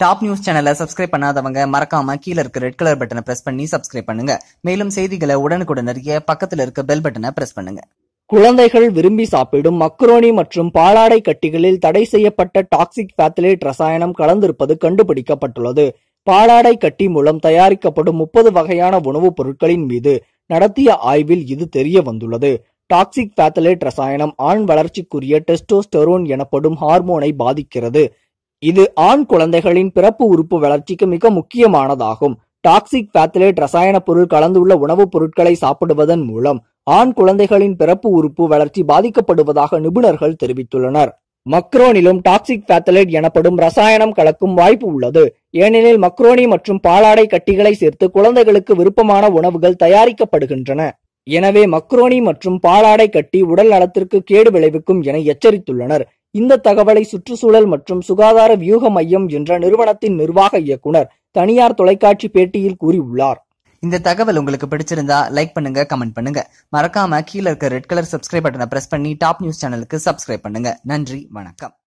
Top news சேனலை subscribe பண்ணாதவங்க மறக்காம கீழ இருக்க ரெட் கலர் பட்டனை பிரஸ் பண்ணி சப்ஸ்கிரைப் பண்ணுங்க. மேலும் செய்திகளை உடனுக்குடன் அறிய பக்கத்துல இருக்க பெல் பட்டனை பிரஸ் பண்ணுங்க. குழந்தைகள் விரும்பி சாப்பிடும் மக்ரோனி மற்றும் பாலாடை கட்டிகளில் தடை செய்யப்பட்ட டாக்ஸிக் பேத்திலேட் ரசாயனம் கலந்திருப்பது கண்டுபிடிக்கப்பட்டுள்ளது. பாலாடை கட்டி மூலம் தயாரிக்கப்படும் முப்பது வகையான உணவுப் பொருட்களின் மீது நடத்திய ஆய்வில் இது தெரிய வந்துள்ளது. டாக்ஸிக் பேத்தலேட் ரசாயனம் ஆண் வளர்ச்சிக்குரிய டெஸ்டோஸ்டெரோன் எனப்படும் ஹார்மோனை பாதிக்கிறது. இது ஆண் குழந்தைகளின் பிறப்பு உறுப்பு வளர்ச்சிக்கு மிக முக்கியமானதாகும். டாக்ஸிக் பேத்தலேட் ரசாயன பொருள் கலந்துள்ள உணவுப் பொருட்களை சாப்பிடுவதன் மூலம் ஆண் குழந்தைகளின் பிறப்பு உறுப்பு வளர்ச்சி பாதிக்கப்படுவதாக நிபுணர்கள் தெரிவித்துள்ளனர். மக்ரோனிலும் டாக்ஸிக் பேத்தலேட் எனப்படும் ரசாயனம் கலக்கும் வாய்ப்பு உள்ளது. ஏனெனில் மக்ரோனி மற்றும் பாலாடை கட்டிகளை சேர்த்து குழந்தைகளுக்கு விருப்பமான உணவுகள் தயாரிக்கப்படுகின்றன. எனவே மக்ரோனி மற்றும் பாலாடை கட்டி உடல் நலத்திற்கு கேடு விளைவிக்கும் என எச்சரித்துள்ளனர். இந்த தகவலை சுற்றுச்சூழல் மற்றும் சுகாதார வியூக மையம் என்ற நிறுவனத்தின் நிர்வாக இயக்குனர் தனியார் தொலைக்காட்சி பேட்டியில் கூறியுள்ளார். இந்த தகவல் உங்களுக்கு பிடிச்சிருந்தா லைக் பண்ணுங்க கமெண்ட் பண்ணுங்க. மறக்காம கீழ இருக்க ரெட் கலர் சப்ஸ்கிரைப் பட்டனை பிரஸ் பண்ணி டாப் நியூஸ் சேனலுக்கு சப்ஸ்கிரைப் பண்ணுங்க. நன்றி வணக்கம்.